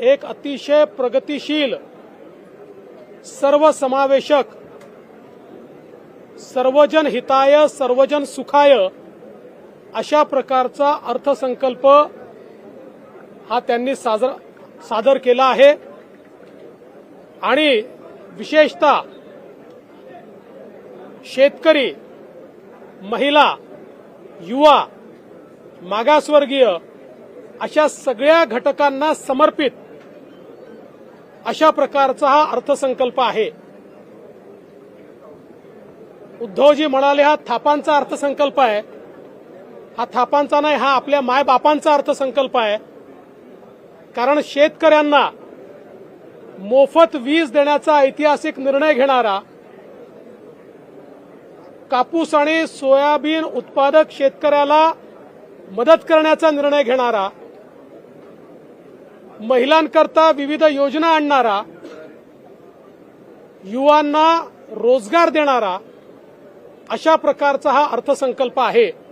एक अतिशय प्रगतिशील सर्वसमावेशक सर्वजन हिताय सर्वजन सुखाय अशा प्रकारचा अर्थसंकल्प हा त्यांनी साजर सादर केला आहे. आणि विशेषतः शेतकरी महिला युवा मागासवर्गीय अशा सगळ्या घटकांना समर्पित अशा प्रकारचा हा अर्थसंकल्प आहे. उद्धवजी म्हणाले हा थापांचा अर्थसंकल्प आहे. हा थापांचा नाही हा आपल्या मायबापांचा अर्थसंकल्प आहे. कारण शेतकऱ्यांना मोफत वीज देण्याचा ऐतिहासिक निर्णय घेणारा कापूस आणि सोयाबीन उत्पादक शेतकऱ्याला मदत करण्याचा निर्णय घेणारा महिलांकरता विविध योजना आणणारा युवांना रोजगार देणारा अशा प्रकारचा हा अर्थसंकल्प आहे.